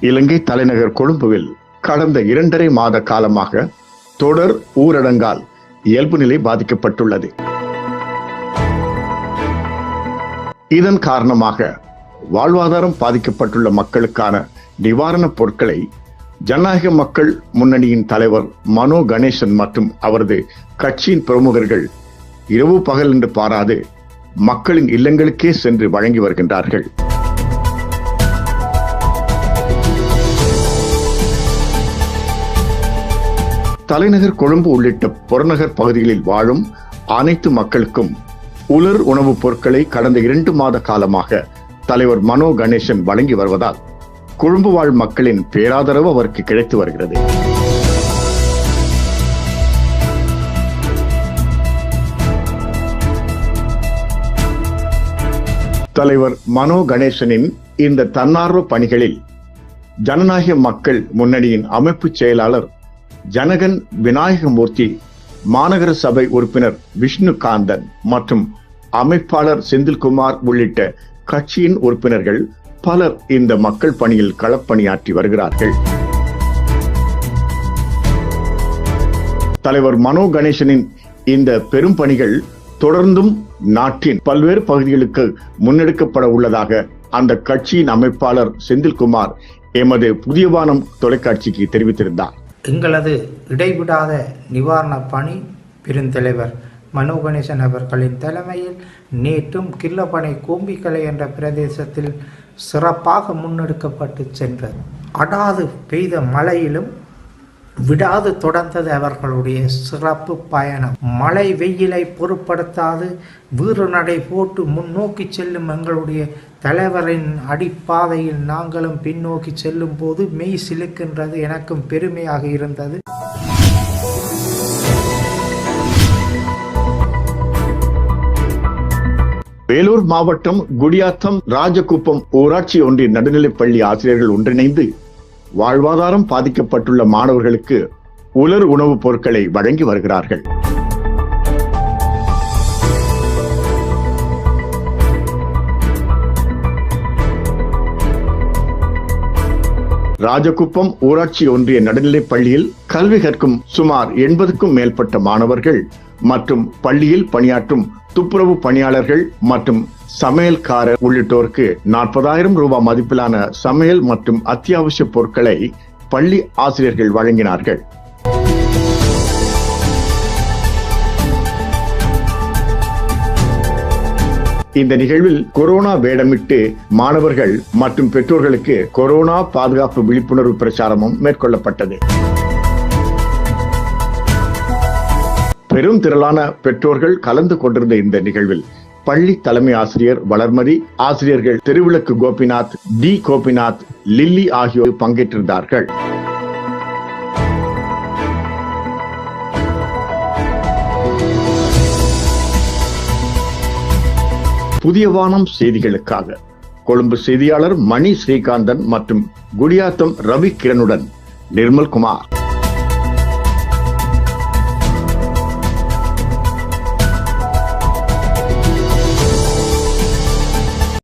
இலங்கை தலைநகர் கொழும்புவில் கடந்த இரண்டரை மாத காலமாக தொடர் ஊரடங்கால் இயல்பு நிலை பாதிக்கப்பட்டுள்ளது. இதன் காரணமாக வாழ்வாதாரம் பாதிக்கப்பட்டுள்ள மக்களுக்கான நிவாரணப் பொருட்களை ஜனநாயக மக்கள் முன்னணியின் தலைவர் மனோ கணேசன் மற்றும் அவரது கட்சியின் பிரமுகர்கள் இரவு பகல் என்று பாராது மக்களின் இல்லங்களுக்கே சென்று வழங்கி வருகின்றார்கள். தலைநகர் கொழும்பு உள்ளிட்ட புறநகர் பகுதிகளில் வாழும் அனைத்து மக்களுக்கும் உலர் உணவுப் பொருட்களை கடந்த இரண்டு மாத காலமாக தலைவர் மனோ கணேசன் வழங்கி வருவதால் கொழும்பு வாழ் மக்களின் பேராதரவு அவருக்கு கிடைத்து வருகிறது. தலைவர் மனோ கணேசனின் இந்த தன்னார்வ பணிகளில் ஜனநாயக மக்கள் முன்னணியின் அமைப்பு செயலாளர் ஜனகன் விநாயகமூர்த்தி மாநகர சபை உறுப்பினர் விஷ்ணுகாந்தன் மற்றும் அமைப்பாளர் செந்தில்குமார் உள்ளிட்ட கட்சியின் உறுப்பினர்கள் பலர் இந்த மக்கள் பணியில் களப்பணியாற்றி வருகிறார்கள். தலைவர் மனோ கணேசனின் இந்த பெரும் பணிகள் தொடர்ந்தும் நாட்டின் பல்வேறு பகுதிகளுக்கு முன்னெடுக்கப்பட உள்ளதாக அந்த கட்சியின் அமைப்பாளர் செந்தில்குமார் எமது புதிய வானம் தொலைக்காட்சிக்கு தெரிவித்திருந்தார். எங்களது இடைவிடாத நிவாரணப் பணி பெருந்தலைவர் மனோ கணேசன் அவர்களின் தலைமையில் நேற்றும் கில்லப்பனை கோம்பிக்கலை என்ற பிரதேசத்தில் சிறப்பாக முன்னெடுக்கப்பட்டு சென்றது. அடாது பெய்த மழையிலும் விடாது தொடர்ந்தது அவர்களுடைய சிறப்பு பயணம். மழை வெயிலை பொருட்படுத்தாது. வீறு நடை போட்டு முன்னோக்கி செல்லும் எங்களுடைய தலைவரின் அடிப்பாதையில் நாங்களும் பின்னோக்கி செல்லும் போது மெய் சிலுக்கின்றது. எனக்கும் பெருமையாக இருந்தது. வேலூர் மாவட்டம் குடியாத்தம் ராஜகுப்பம் ஊராட்சி ஒன்றிய நடுநிலைப்பள்ளி ஆசிரியர்கள் ஒன்றிணைந்து வாழ்வாதாரம் பாதிக்கப்பட்டுள்ள மாணவர்களுக்கு உலர் உணவுப் பொருட்களை வழங்கி வருகிறார்கள். ராஜகுப்பம் ஊராட்சி ஒன்றிய நடுநிலைப் பள்ளியில் கல்வி கற்கும் சுமார் எண்பதுக்கும் மேற்பட்ட மாணவர்கள் மற்றும் பள்ளியில் பணியாற்றும் துப்புரவு பணியாளர்கள் மற்றும் சமையல்காரர் உள்ளிட்டோருக்கு நாற்பதாயிரம் ரூபாய் மதிப்பிலான சமையல் மற்றும் அத்தியாவசிய பொருட்களை பள்ளி ஆசிரியர்கள் வழங்கினார்கள். இந்த நிகழ்வில் கொரோனா வேடமிட்டு மாணவர்கள் மற்றும் பெற்றோர்களுக்கு கொரோனா பாதுகாப்பு விழிப்புணர்வு பிரச்சாரமும் மேற்கொள்ளப்பட்டது. பெரும் திரளான பெற்றோர்கள் கலந்து கொண்டிருந்த இந்த நிகழ்வில் பள்ளி தலைமை ஆசிரியர் வளர்மதி ஆசிரியர்கள் திருவிளக்கு கோபிநாத் டி கோபிநாத் லில்லி ஆகியோர் பங்கேற்றிருந்தார்கள். புதிய வானம் செய்திகளுக்காக கொழும்பு செய்தியாளர் மணி ஸ்ரீகாந்தன் மற்றும் குடியாத்தம் ரவி கிரணுடன் நிர்மல் குமார்